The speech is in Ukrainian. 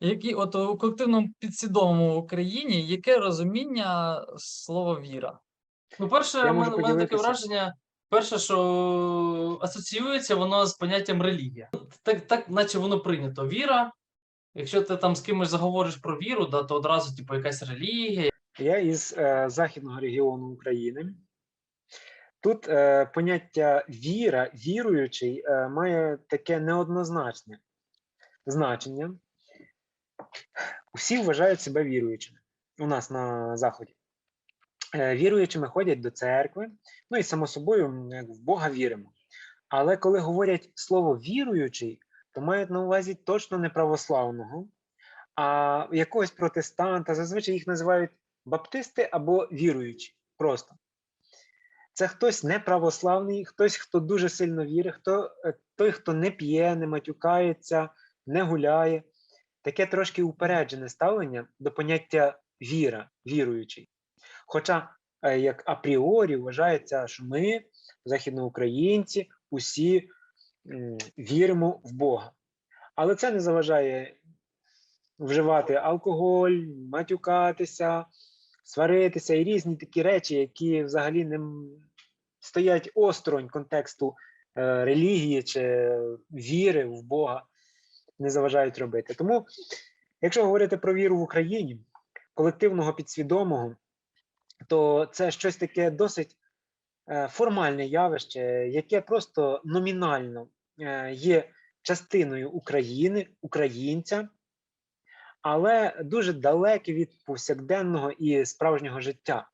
Які от у колективному підсвідомому в Україні яке розуміння слова віра? Ну, перше, в мене, таке враження. Перше, що асоціюється воно з поняттям релігія. Так, так, наче воно прийнято. Віра. Якщо ти там з кимось заговориш про віру, да, то одразу, типу, якась релігія. Я із е, західного регіону України. Тут е, поняття віра, віруючий, е, має таке неоднозначне значення. Всі вважають себе віруючими у нас на Заході. Е, віруючими ходять до церкви, ну і само собою як в Бога віримо. Але коли говорять слово віруючий, то мають на увазі точно не православного, а якогось протестанта, зазвичай їх називають баптисти або віруючі. Просто. Це хтось неправославний, хтось, хто дуже сильно вірить, хто, е, той, хто не п'є, не матюкається, не гуляє. Таке трошки упереджене ставлення до поняття віра, віруючий. Хоча, е, як апріорі, вважається, що ми, західноукраїнці, усі віримо в Бога. Але це не заважає вживати алкоголь, матюкатися, сваритися і різні такі речі, які взагалі не стоять осторонь контексту е, релігії чи віри в Бога, не заважають робити. Тому, якщо говорити про віру в Україні, колективного підсвідомого, то це щось таке досить е, формальне явище, яке просто номінально е, є частиною України, українця, але дуже далеке від повсякденного і справжнього життя.